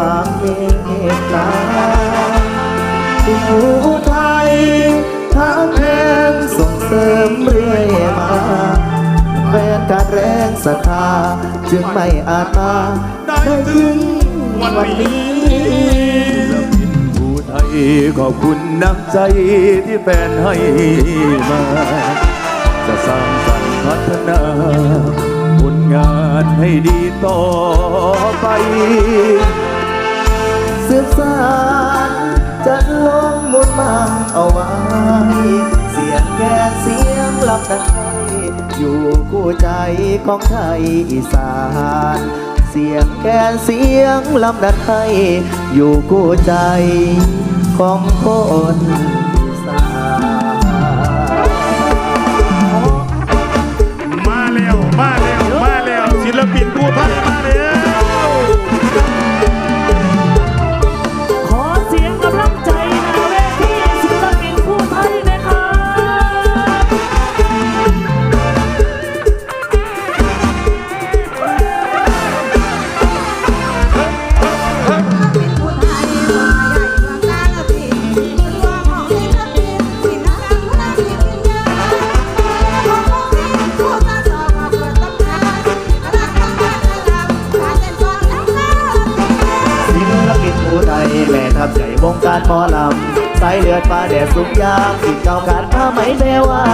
ความเมตตาผู้ไทยทั้งแทนส่งเสริมเรื่อยมาแฟนการแรงศรัทธาจึงไม่อาจมาได้ถึงวันนี้ผู้ไทยขอบคุณน้ำใจที่แฟนให้มา จะสร้างสรรค์พัฒนาผลงานให้ดีต่อไป สืบสานจะลงมุดมังเอาไว้ เสียงแก่เสียงลำดังไทยอยู่คู่ใจของไทยอีสาน เสียงแก่เสียงลำดังไทยอยู่คู่ใจของคนอีสาน วงการหมอลำสายเลือดฟ้าแดดสุกยางสิ่งเก่าการผ้าไหมแม้ว่า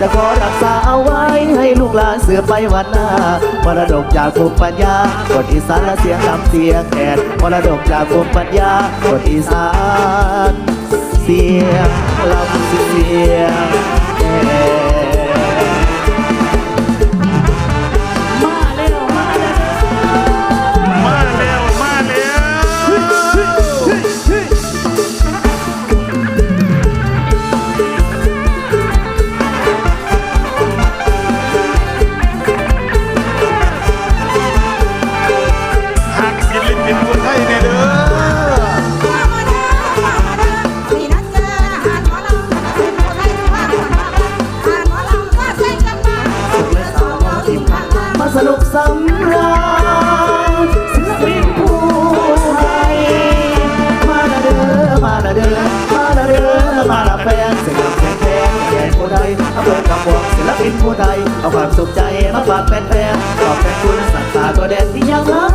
จะขอรักษาเอาไว้ ให้ลูกหลานเสือไปวันหน้ามรดกจากภูมิปัญญากดอีสานและเสียงลำเสียงแคนมรดกจากภูมิปัญญากดอีสานเสียงลำเสียงแคน กินผู้ใดเอาความสุขใจมาฝากแฟนแฟนขอบแฟนคุณสัตตาตัวแดนที่ยังรัก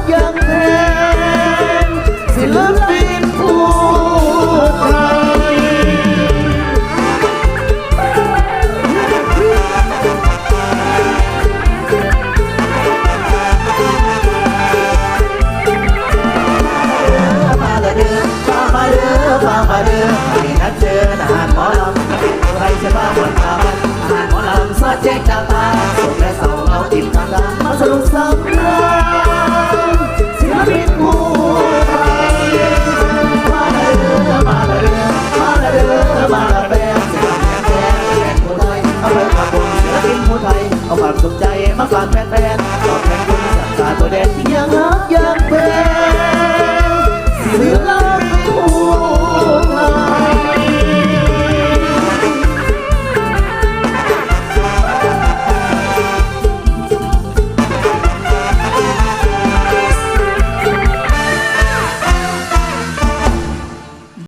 ความทรงจ